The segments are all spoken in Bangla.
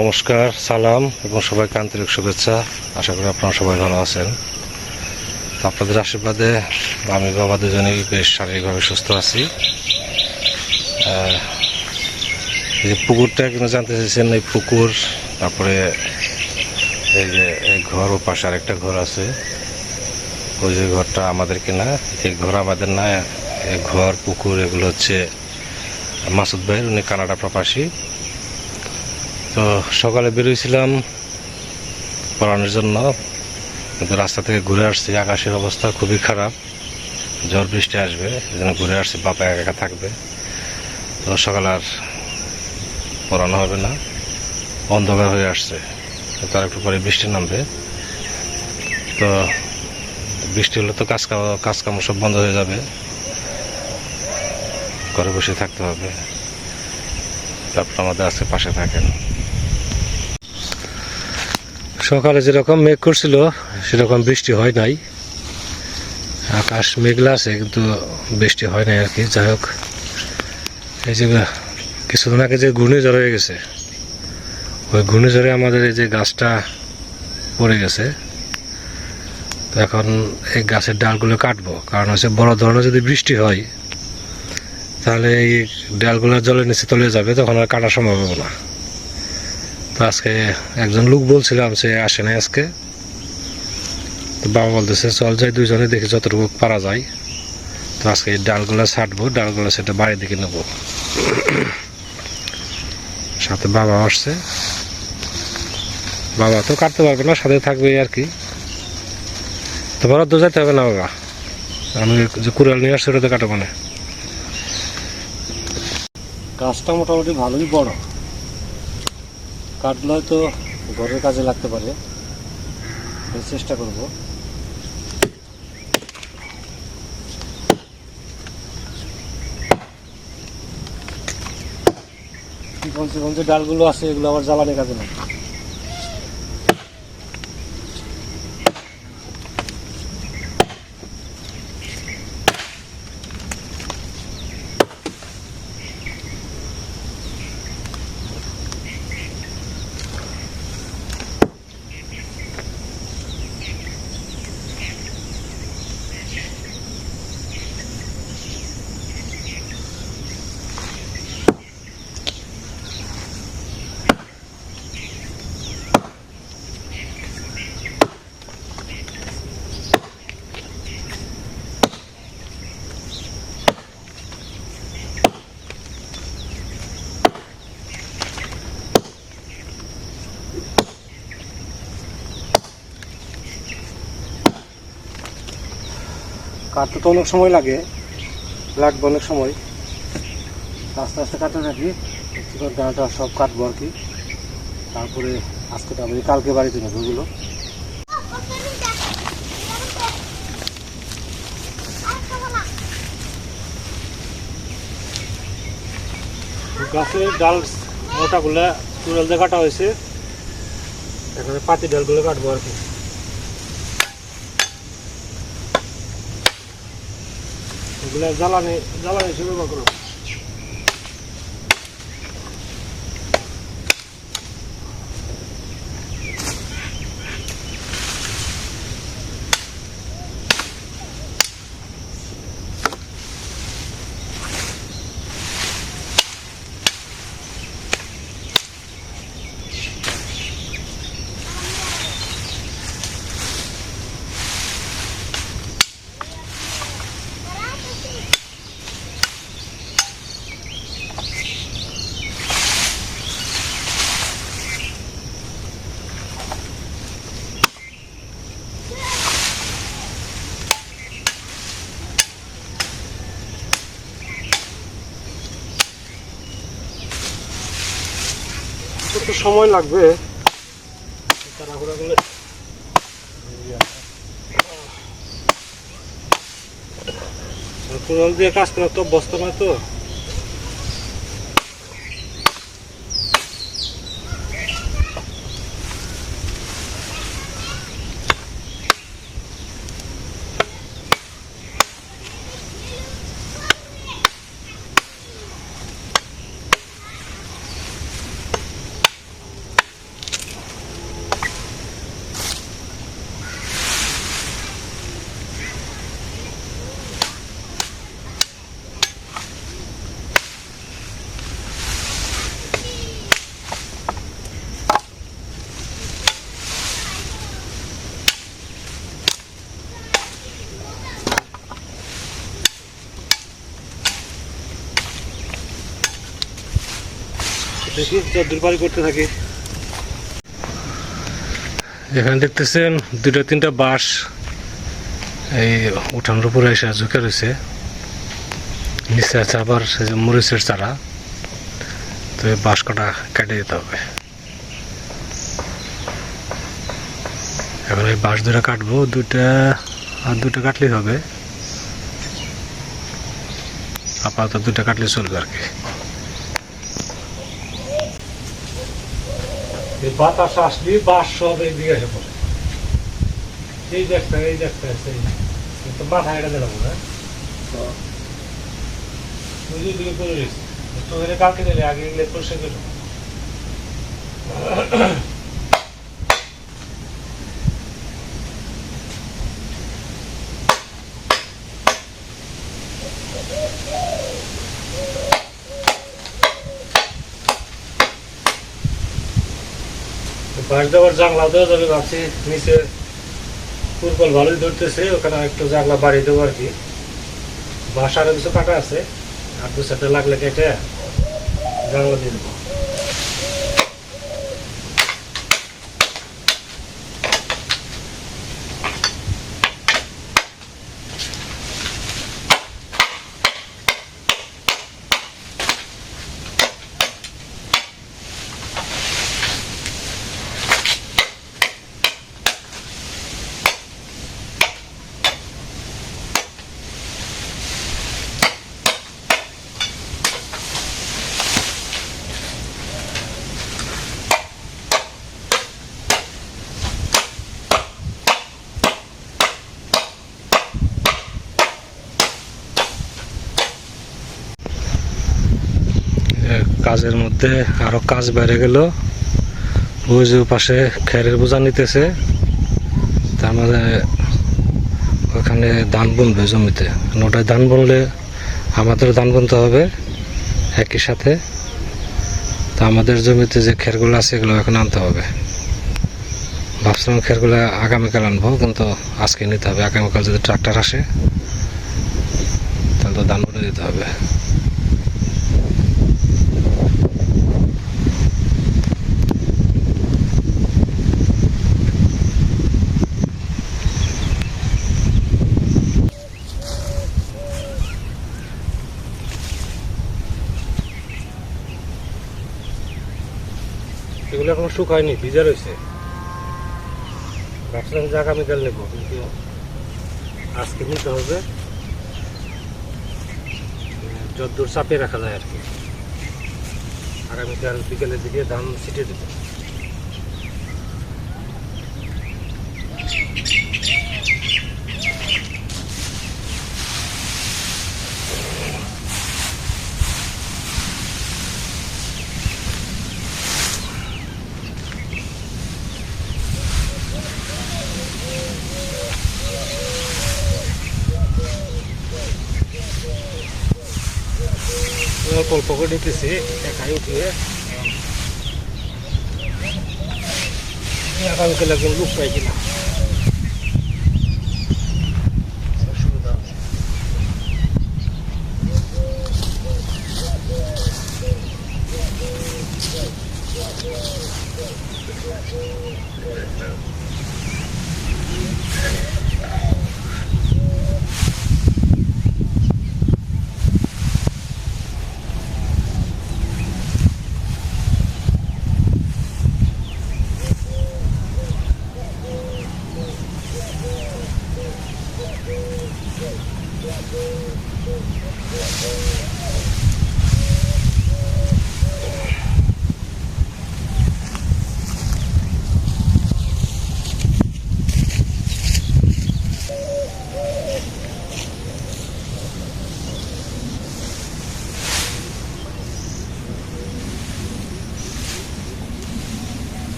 নমস্কার, সালাম এবং সবাইকে আন্তরিক শুভেচ্ছা। আশা করি আপনারা সবাই ভালো আছেন। আপনাদের আশীর্বাদে আমি বাবা দুজনেই বেশ শারীরিকভাবে সুস্থ আছি। এই যে পুকুরটা কিন্তু জানতে চাইছেন, এই পুকুর, তারপরে এই যে এই ঘর ও পাশে আরেকটা ঘর আছে। ওই যে ঘরটা আমাদের কিনা, এই ঘর আমাদের না, এই ঘর, পুকুর, এগুলো হচ্ছে মাসুদ ভাইয়ের, উনি কানাডা প্রবাসী। তো সকালে বেরোইছিলাম পড়ানোর জন্য। কিন্তু রাস্তা থেকে ঘুরে আসছি, আকাশের অবস্থা খুবই খারাপ। ঝড় বৃষ্টি আসবে জন্য ঘুরে আসছি, বাবা একা একা থাকবে। তো সকাল আর পড়ানো হবে না, অন্ধকার হয়ে আসছে। তার একটু পরে বৃষ্টি নামবে। তো বৃষ্টি হলে তো কাজ কাম- কাজ কাম সব বন্ধ হয়ে যাবে। ঘরে বসে থাকতে হবে। তারপর আমাদের আজকে পাশে থাকেন। সকালে যেরকম মেঘ করছিল, সেরকম বৃষ্টি হয় নাই। আকাশ মেঘলা আছে, কিন্তু বৃষ্টি হয় নাই আর কি। যাই হোক, এই যে কিছুদিন আগে যে ঘূর্ণিঝড় হয়ে গেছে, ওই ঘূর্ণিঝড়ে আমাদের এই যে গাছটা পড়ে গেছে, তো এখন এই গাছের ডালগুলো কাটবো। কারণ হচ্ছে বড় ধরনের যদি বৃষ্টি হয়, তাহলে এই ডালগুলো জলের নিচে তলে যাবে, তখন আর কাটা সম্ভব হবে না তো আজকে একজন লোক বলছিলাম সে আসে না আজকে। তো বাবা বলতেছে, চল যাই দুইজনে, দেখি যতটুকু পারা যায়। তো আজকে এই ডালগুলো ছাটবো, ডালগুলো সেটা বাড়ির দিকে নেব। সাথে বাবা আসছে। বাবা তো কাটতে পারবে না, সাথে থাকবে আর কি। তো বরাদ্দ যেতে হবে না বাবা? আমি যে কুড়াল নিয়ে আসছি, ওটাতে কাটবো না। গাছটা মোটামুটি ভালোই বড়। কাটলে হয়তো ঘরের কাজে লাগতে পারে। চেষ্টা করব। কি চিকন যে ডালগুলো আছে, এগুলো আবার জ্বালানি কাজে লাগে কাটতে তো অনেক সময় লাগে, লাগবে অনেক সময়। আস্তে আস্তে কাটতে থাকি ডাঁটা সব কাটবো আর কি। তারপরে আজকে তো আমি কালকে বাড়িতে নেব ওগুলো গাছের ডাল মোটাগুলো চুড়াল দিয়ে কাটা হয়েছে। এখানে পাতি ডালগুলো কাটবো আর কি। জ্বালানি জ্বালানি হিসেবে ব্যবহার একটু সময় লাগবে। তাড়াহুড়া করলে দিয়ে কাজ করার তো অভ্যস্ত নয় তো। এখানে দেখতেছেন দুটো তিনটা বাঁশ এই উঠানোর উপরে এসে ঝুঁকে রয়েছে। নিচে আছে আবার মরিচের চারা। তো এই বাঁশ কটা কেটে দিতে হবে। এখন এই বাঁশ দুটা কাটবো দুটা আর দুটো কাটলেই হবে। আপাতত দুটা কাটলে চলবে আর কি। বাতাস আসলে বাস সব এই দিকে এসে পড়ে এই দেখতে এই দেখতে, সেই। এই কিন্তু মাথা এটা দিলাম না বুঝলি দিকে পড়ে গেছে তোদের কালকে দিলে আগে এগুলো পরিষ্কার করে বাঁশ দেওয়ার জানলা দেওয়া যাবে ভাবছি নিচে ফুটবল ভালোই ধরতেছে, ওখানে একটু জানলা বাড়িয়ে দেবো আর কি। আরও কিছু কাটা আছে, আর দু সাথে লাগলে কেটে জাংলা দিয়ে দেবো। কাজের মধ্যে আরও কাজ বেড়ে গেল। যে পাশে খেরের বোঝা নিতেছে। তার মাঝে ওখানে ধান বুনবে জমিতে। নটায় ধান বুনলে আমাদের ধান বুনতে হবে একই সাথে। তা আমাদের জমিতে যে খেরগুলো আছে এগুলো এখন আনতে হবে। ভাবছিলাম খেরগুলো আগামীকাল আনব, কিন্তু আজকে নিতে হবে। আগামীকাল যদি ট্রাক্টর আসে, তাহলে তো ধান বুনে দিতে হবে। এগুলো এখনও শুকায়নি ভিজা রয়েছে। ভাবছিলাম আমি আগামীকাল নেব, কিন্তু আজকে নিতে হবে। যদ্দূর চাপিয়ে রাখা যায় আর কি। আর আমি আগামীকাল বিকেলের দিকে ধান ছিটিয়ে দেবো। অল্প অল্প করে নিতেছি একাই উঠিয়ে আগামীকাল একজন লোক পাই কিনা অসুবিধা হবে।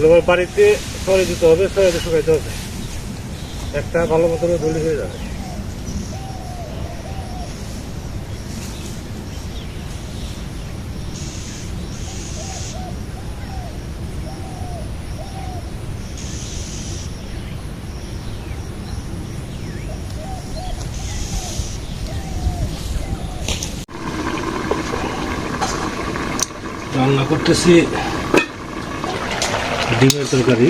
এগুলো বাড়িতে সরে দিতে হবে, সরে শুকাইতে হবে। একটা ভালো মতো দলি হয়ে যাবে। রান্না করতেছি। ডিমের তরকারি।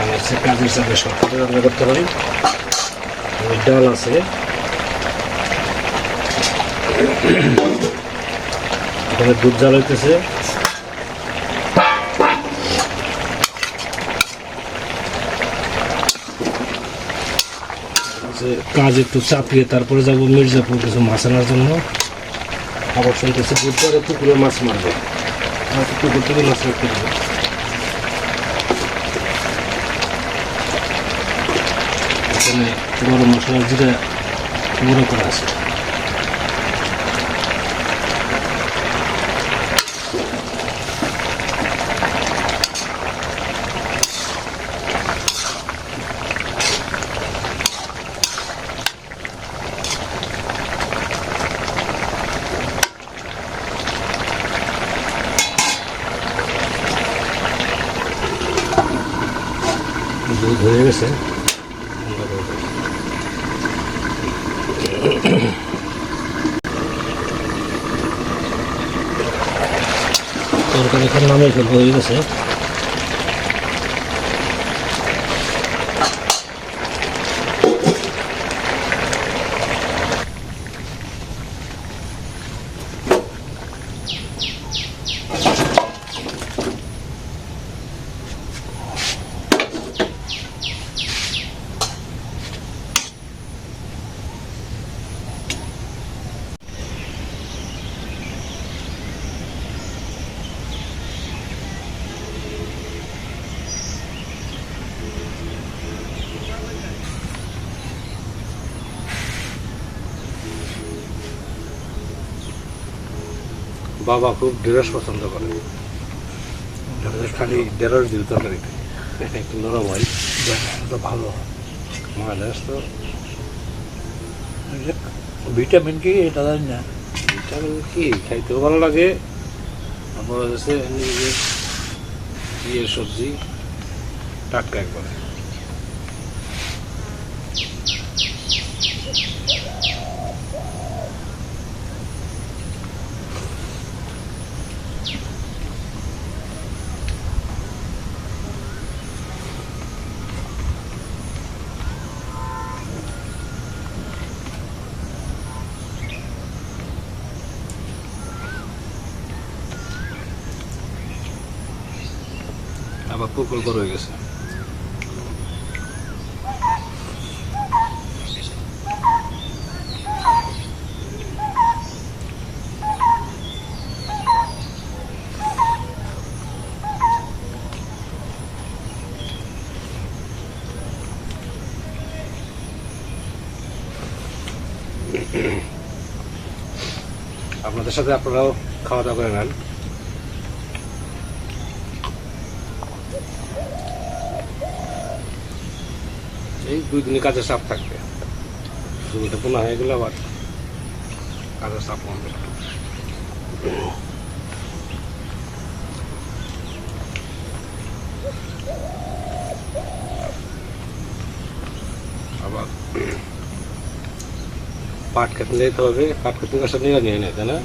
আর আছে কাজের চাপে সব রান্না করতে পারি ডাল আছে। এখানে দুধ জাল হইতেছে। কাজ একটু চাপিয়ে তারপরে যাব মির্জাপুর কিছু মাছ আনার জন্য। আবার শুনতেছি বুধবারে পুকুরে মাছ মারবে। হয়তো পুকুর থেকে মাছ রাখতে হবে এখানে গরম মশলা জিরা গুঁড়ো করা আছে দুধ হয়ে গেছে তরকারি এখন নামে ফেলব হয়ে গেছে বাবা খুব ঢেঁড়স পছন্দ করে। ঢেঁড়স খালি ঢেঁড়স দিল তরকারিতে একটু নরম হয়। তো ভালো। আমার ঢেঁড়স তো। ভিটামিন কি এটা জানি না। ভিটামিন কি? খাইতেও ভালো লাগে। আবার হচ্ছে ইয়ে সবজি টাটকা একবারে। বড় হয়ে গেছে। আপনাদের সাথে আপনারাও খাওয়া দাওয়া করে নেন। দুই দিনে কাজের চাপ থাকবে। জমিটা পোনা হয়ে গেলে আবার কাজের চাপ কমবে আবার পাট খেতে যেতে হবে। পাট খেতে গাছটা নিয়ে নিয়ে নেয়, তাই না?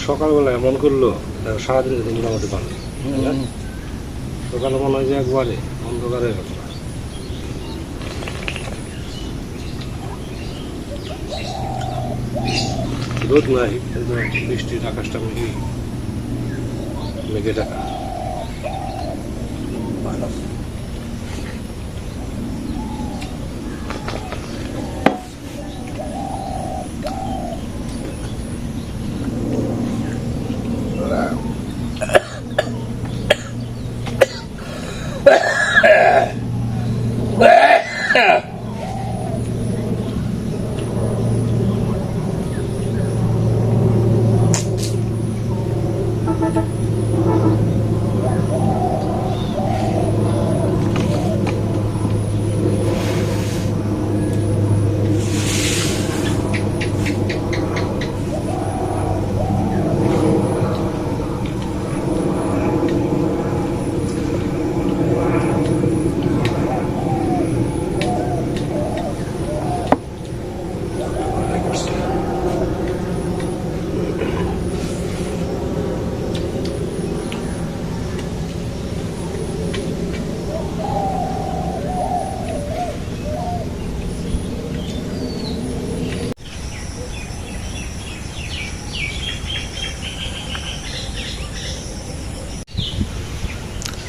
সকালবেলা এমন করল সারাদিন কিন্তু মোটামুটি পানি সকালে মনে হয় যে একবারে অন্ধকারে রোদ নাই কিন্তু বৃষ্টির আকাশটা মেঘে মেঘে ঢাকা। ভালো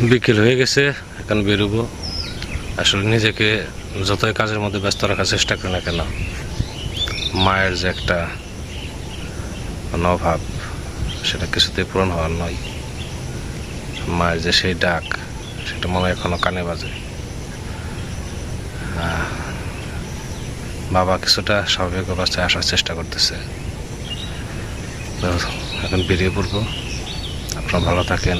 বিকেল হয়ে গেছে, এখন বেরোবো। আসলে নিজেকে যতই কাজের মধ্যে ব্যস্ত রাখার চেষ্টা করি না কেন, মায়ের যে একটা অভাব, সেটা কিছুতেই পূরণ হওয়ার নয়। মায়ের যে সেই ডাক, সেটা মনে হয় এখনও কানে বাজে। বাবা কিছুটা স্বাভাবিক অবস্থায় আসার চেষ্টা করতেছে। এখন বেরিয়ে পড়ব। আপনারা ভালো থাকেন।